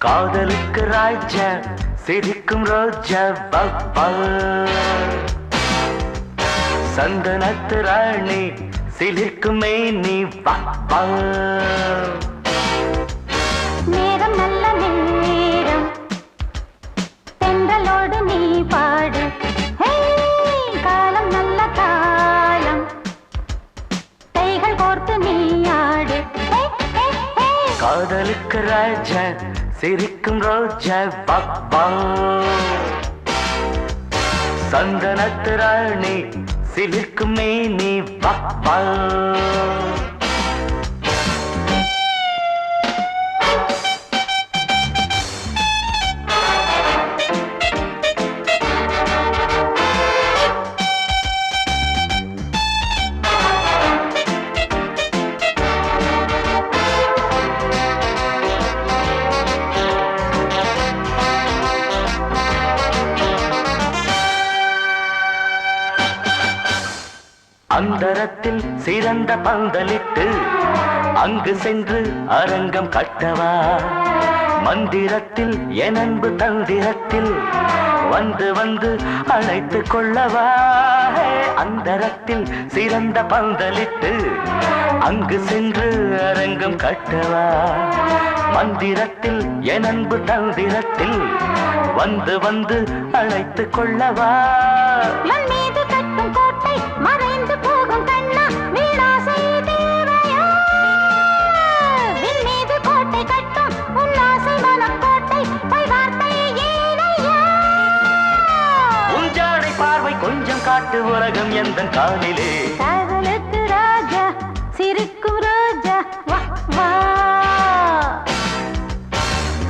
காதலுக்கு ராஜா சிரிக்கும் ரோஜா பாப்பா சந்தனத்து ராணி சிலிர்க்கும் மேனி பாப்பா நேரம் நல்ல நேரம். தென்றலோடு நீ பாடு. காலம் நல்ல காலம். கைகள் கோர்த்து நீ ஆடு. காதலுக்கு ராஜா சிரிக்கும் ரோஜா பப்பா சந்தனத்து ராணி சிலிர்க்கும் மேனி பப்பா அந்தரத்தில் சிறந்த பந்தலிட்டு அங்கு சென்று அரங்கம் கட்டவா. மந்திரத்தில் எனன்பு தந்திரத்தில் வந்து வந்து அழைத்து கொள்ளவா. ஹே, அந்தரத்தில் சிறந்த பந்தலிட்டு அங்கு சென்று அரங்கம் கட்டவா. மந்திரத்தில் எனன்பு தந்திரத்தில் வந்து வந்து அழைத்து கொள்ளவா. கொஞ்சம் காட்டு உலகம் எந்த காலிலே? காதலுக்கு ராஜா சிரிக்கும் ரோஜா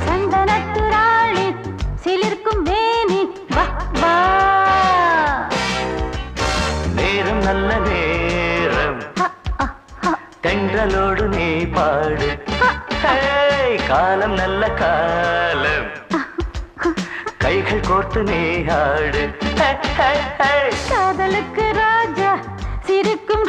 சந்தனத்து ராணி சிலிர்க்கும் மேனி வா வா. நேரம் நல்ல நேரம். தென்றலோடு நீ பாடு. காலம் நல்ல காலம். கைகள் கோர்த்து நீ ஆடு. காதலுக்கு ராஜா சிரிக்கும்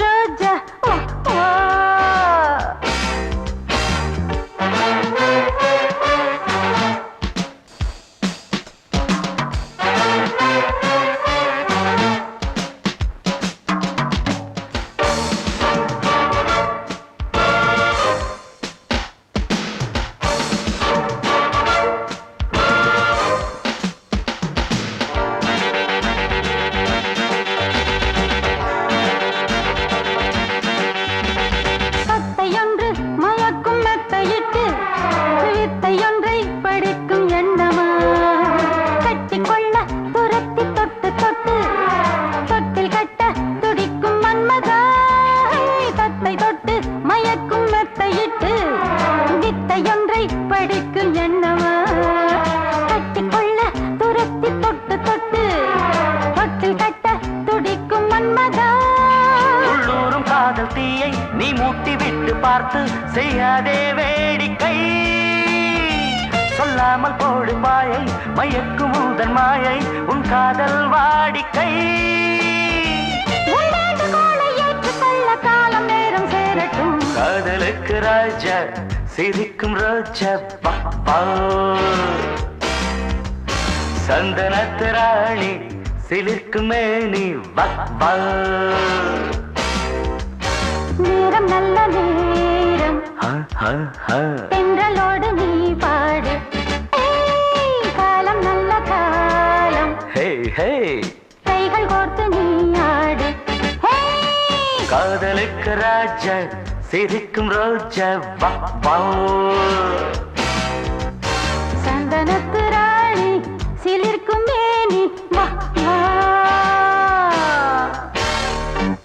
பார்த்து செய்யாதே வேடிக்கை. சொல்லாமல் போடும் மாயை மயக்கும் உந்தன் மாயை உன் காதல் வாடிக்கை. காதலுக்கு ராஜா சிரிக்கும் ரோஜா பாப்பா. சந்தனத்து ராணி சிலிர்க்கும் மேனி வப்பா நேரம் நல்ல நேரம். தென்றலோடு நீ பாடு. காலம் நல்ல காலம். ஹே ஹே கைகள் கோர்த்து நீ ஆடு. காதலுக்கு ராஜா சிரிக்கும் ரோஜா வா வா.